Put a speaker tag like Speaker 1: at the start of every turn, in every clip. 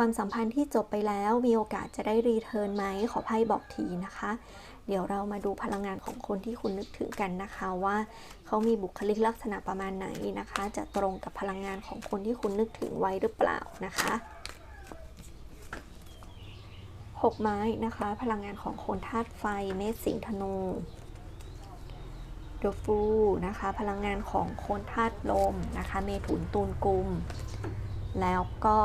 Speaker 1: ความสัมพันธ์ที่จบไปแล้วมีโอกาสจะได้รีเทิร์นไหมขอไพ่บอกทีนะคะ เดี๋ยวเรามาดูพลังงานของคนที่คุณนึกถึงกันนะคะ ว่าเขามีบุคลิกลักษณะประมาณไหนนะคะ จะตรงกับพลังงานของคนที่คุณนึกถึงไว้หรือเปล่านะคะหกไม้นะคะ พลังงานของคนธาตุไฟเมษสิงธนูเดฟูนะคะ พลังงานของคนธาตุลมนะคะ เมถุนตูนกุม แล้วก็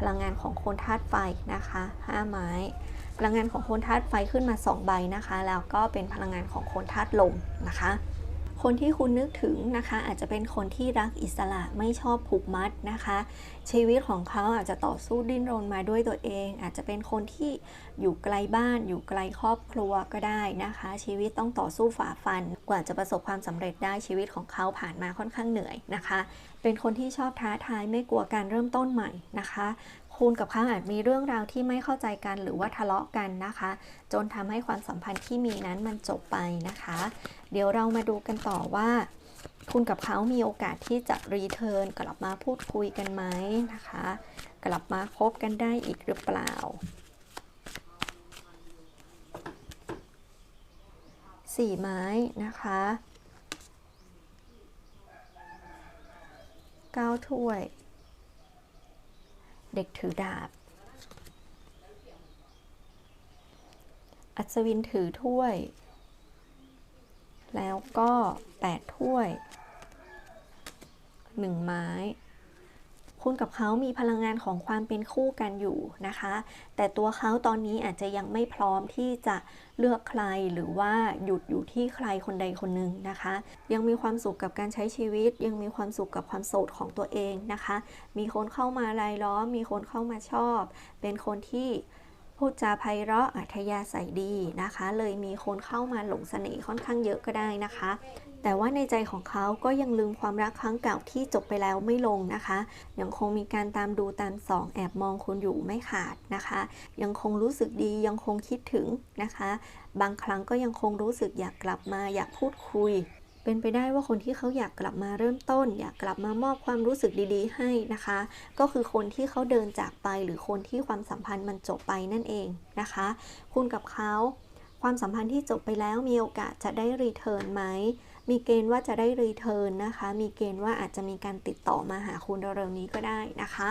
Speaker 1: พลังงานของโคนธาตุไฟนะคะห้าไม้ พลังงานของโคนธาตุไฟขึ้นมา 2 ใบนะคะ แล้วก็เป็นพลังงานของโคนธาตุลมนะคะ คนที่คุณนึกถึงนะคะ อาจจะเป็นคนที่รักอิสระไม่ชอบผูกมัดนะคะ ชีวิตของเขาอาจจะต่อสู้ดิ้นรนมาด้วยตัวเอง อาจจะเป็นคนที่อยู่ไกลบ้าน อยู่ไกลครอบครัวก็ได้นะคะ ชีวิตต้องต่อสู้ฝ่าฟัน กว่าจะประสบความสำเร็จได้ชีวิตของเขาผ่านมาค่อนข้างเหนื่อยนะคะ เป็นคนที่ชอบท้าทายไม่กลัวการเริ่มต้นใหม่นะคะ คุณกับเขาอาจมีเรื่องราวที่ไม่เข้าใจกันหรือว่าทะเลาะกันนะคะ จนทำให้ความสัมพันธ์ที่มีนั้นมันจบไปนะคะ เดี๋ยวเรามาดูกันต่อว่า คุณกับเขามีโอกาสที่จะรีเทิร์นกลับมาพูดคุยกันไหมนะคะ กลับมาคบกันได้อีกหรือเปล่าสี่ไม้นะคะเก้าถ้วย เด็กถือดาบ อัศวินถือถ้วย แล้วก็แปดถ้วยหนึ่งไม้ คุณกับเขามีพลังงานของความเป็นคู่กันอยู่นะคะ แต่ตัวเขาตอนนี้อาจจะยังไม่พร้อมที่จะเลือกใครหรือว่าหยุดอยู่ที่ใครคนใดคนหนึ่งนะคะ ยังมีความสุขกับการใช้ชีวิต ยังมีความสุขกับความโสดของตัวเองนะคะ มีคนเข้ามารายล้อม มีคนเข้ามาชอบ เป็นคนที่พูดจาไพเราะอัธยาศัยดีนะคะ เลยมีคนเข้ามาหลงเสน่ห์ค่อนข้างเยอะก็ได้นะคะ แต่ว่าในใจของเขาก็ยังลืมความรักครั้งเก่าที่จบไปแล้วไม่ลงนะคะ ยังคงมีการตามดูตามส่องแอบมองคุณอยู่ไม่ขาดนะคะ ยังคงรู้สึกดียังคงคิดถึงนะคะ บางครั้งก็ยังคงรู้สึกอยากกลับมาอยากพูดคุยเป็นไปได้ว่าคนที่เขาอยากกลับมาเริ่มต้น อยากกลับมามอบความรู้สึกดีๆ ให้นะคะ ก็คือคนที่เขาเดินจากไปหรือคนที่ความสัมพันธ์มันจบไปนั่นเองนะคะ คุณกับเขา ความสัมพันธ์ที่จบไปแล้วมีโอกาสจะได้รีเทิร์นไหม มีเกณฑ์ว่าจะได้รีเทิร์นนะคะ มีเกณฑ์ว่าอาจจะมีการติดต่อมาหาคุณเร็วๆนี้ก็ได้นะคะ